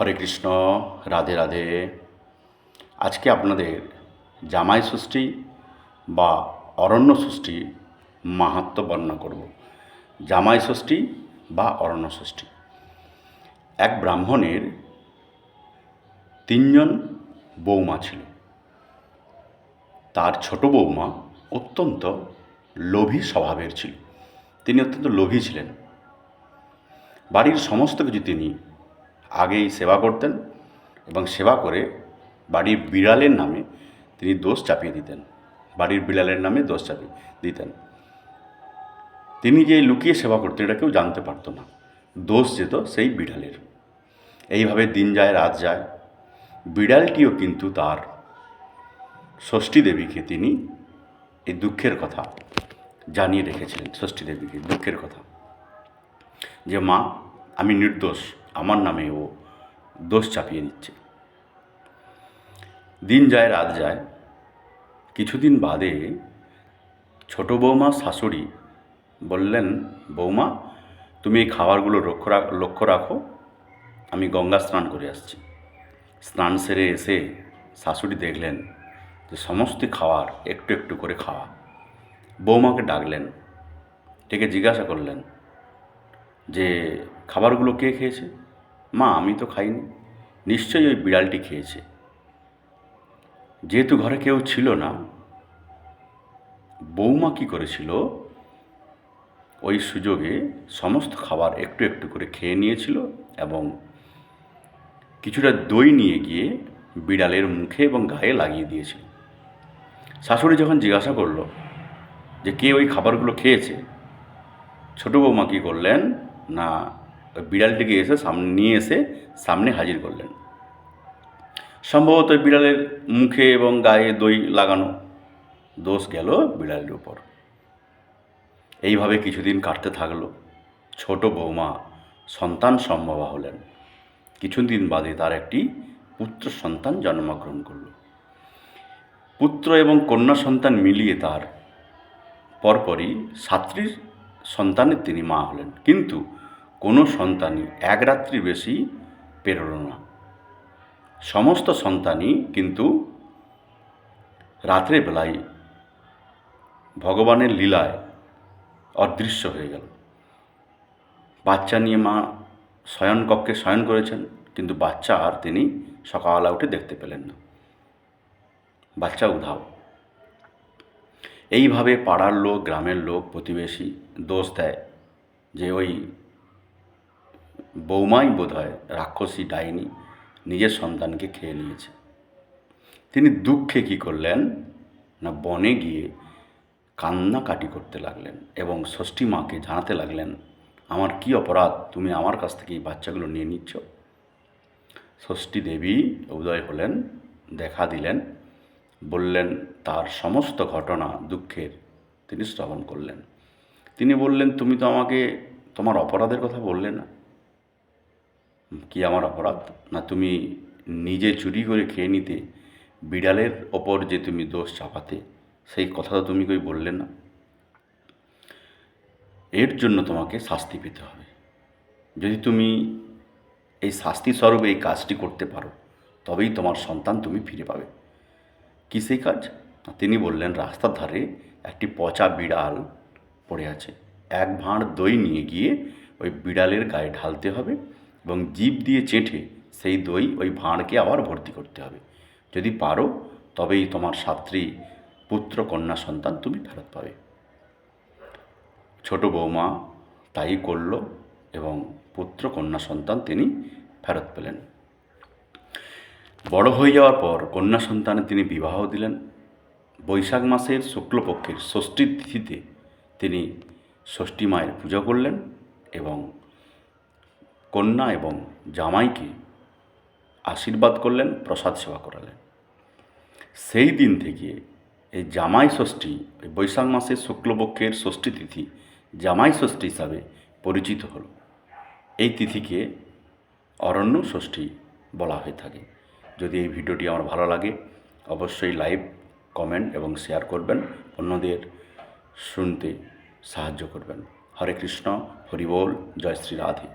হরে কৃষ্ণ, রাধে রাধে। আজকে আপনাদের জামাই ষষ্ঠী বা অরণ্য ষষ্ঠী মাহাত্ম বর্ণনা করব। জামাই ষষ্ঠী বা অরণ্য ষষ্ঠী। এক ব্রাহ্মণের তিনজন বৌমা ছিল। তার ছোট বৌমা অত্যন্ত লোভী স্বভাবের ছিল। তিনি অত্যন্ত লোভী ছিলেন। বাড়ির সমস্ত কিছু তিনি আগেই সেবা করতেন এবং সেবা করে বাড়ির বিড়ালের নামে তিনি দোষ চাপিয়ে দিতেন। বাড়ির বিড়ালের নামে দোষ চাপিয়ে দিতেন। তিনি যে লুকিয়ে সেবা করতেন এটা কেউ জানতে পারতো না। দোষ যেত সেই বিড়ালের। এইভাবে দিন যায়, রাত যায়। বিড়ালটিও কিন্তু তার ষষ্ঠী দেবীকে তিনি এই দুঃখের কথা জানিয়ে রেখেছিলেন। ষষ্ঠী দেবীকে দুঃখের কথা। যে, মা, আমি নির্দোষ। আমার নামে ও দোষ চাপিয়ে দিচ্ছে। দিন যায়, রাত যায়। কিছুদিন বাদে ছোট বৌমা শাশুড়ি বললেন, বৌমা, তুমি এই খাবারগুলো লক্ষ্য রাখ, লক্ষ্য রাখো। আমি গঙ্গা স্নান করে আসছি। স্নান সেরে এসে শাশুড়ি দেখলেন যে সমস্ত খাওয়ার একটু একটু করে খাওয়া। বৌমাকে ডাকলেন, ডেকে জিজ্ঞাসা করলেন যে, খাবারগুলো কে খেয়েছে? মা, আমি তো খাইনি। নিশ্চয়ই ওই বিড়ালটি খেয়েছে। যেহেতু ঘরে কেউ ছিল না, বৌমা কী করেছিল? ওই সুযোগে সমস্ত খাবার একটু একটু করে খেয়ে নিয়েছিল এবং কিছুটা দই নিয়ে গিয়ে বিড়ালের মুখে এবং গায়ে লাগিয়ে দিয়েছিল। শাশুড়ি যখন জিজ্ঞাসা করল যে, কে ওই খাবারগুলো খেয়েছে? ছোটো বৌমা কী করলেন, না বিড়ালটিকে এসে সামনে নিয়ে এসে সামনে হাজির করলেন। সম্ভবত বিড়ালের মুখে এবং গায়ে দই লাগানো দোষ গেল বিড়ালের উপর। এইভাবে কিছুদিন কাটতে থাকল। ছোট বৌমা সন্তান সম্ভবা হলেন। কিছুদিন বাদে তার একটি পুত্র সন্তান জন্মগ্রহণ করল। পুত্র এবং কন্যা সন্তান মিলিয়ে তার পরপরই সাতটি সন্তানের তিনি মা হলেন। কিন্তু কোনো সন্তানই এক রাত্রি বেশি পেরোল না। সমস্ত সন্তানই কিন্তু রাত্রে বেলায় ভগবানের লীলায় অদৃশ্য হয়ে গেল। বাচ্চা নিয়ে মা শয়নকক্ষে শয়ন করেছেন, কিন্তু বাচ্চা আর তিনি সকালবেলা উঠে দেখতে পেলেন না। বাচ্চা উধাও। এইভাবে পাড়ার লোক, গ্রামের লোক, প্রতিবেশী দোষ দেয় যে ওই বৌমাই বোধ হয় রাক্ষসী ডাইনি নিজের সন্তানকে খেয়ে নিয়েছে। তিনি দুঃখে কী করলেন? না বনে গিয়ে কান্নাকাটি করতে লাগলেন এবং ষষ্ঠী মাকে জানাতে লাগলেন, আমার কি অপরাধ? তুমি আমার কাছ থেকে এই বাচ্চাগুলো নিয়ে নিচ্ছ? ষষ্ঠী দেবী উদয় হলেন, দেখা দিলেন, বললেন, তার সমস্ত ঘটনা দুঃখের। তিনি শ্রবণ করলেন। তিনি বললেন, তুমি তো আমাকে তোমার অপরাধের কথা বললে না। কি আমার অপরাধ? না, তুমি নিজে চুরি করে খেয়ে নিতে বিড়ালের ওপর যে তুমি দোষ চাপাতে, সেই কথা তো তুমি কই বললে না? এর জন্য তোমাকে শাস্তি পেতে হবে। যদি তুমি এই শাস্তি স্বরূপ এই কাজটি করতে পারো, তবেই তোমার সন্তান তুমি ফিরে পাবে। কী সেই কাজ? তিনি বললেন, রাস্তার ধারে একটি পচা বিড়াল পড়ে আছে। এক ভাঁড় দই নিয়ে গিয়ে ওই বিড়ালের গায়ে ঢালতে হবে। এবং জিভ দিয়ে চেটে সেই দই ওই ভাঁড়কে আবার ভর্তি করতে হবে। যদি পারো, তবেই তোমার সাত্রী, পুত্র, কন্যা, সন্তান তুমি ফেরত পাবে। ছোট বৌমা তাই করল এবং পুত্র, কন্যা, সন্তান তিনি ফেরত পেলেন। বড় হয়ে যাওয়ার পর কন্যা, সন্তানে তিনি বিবাহ দিলেন। বৈশাখ মাসের শুক্লপক্ষের ষষ্ঠীর তিথিতে তিনি ষষ্ঠী মায়ের পুজো করলেন এবং কন্যা এবং জামাইকে আশীর্বাদ করলেন, প্রসাদ সেবা করালেন। সেই দিন থেকে এই জামাই ষষ্ঠী বৈশাখ মাসের শুক্লপক্ষের ষষ্ঠী তিথি জামাই ষষ্ঠী হিসাবে পরিচিত হল। এই তিথিকে অরণ্য ষষ্ঠী বলা হয়ে থাকে। যদি এই ভিডিওটি আমার ভালো লাগে, অবশ্যই লাইভ কমেন্ট এবং শেয়ার করবেন। অন্যদের শুনতে সাহায্য করবেন। হরে কৃষ্ণ হরিবোল জয় শ্রী রাধে।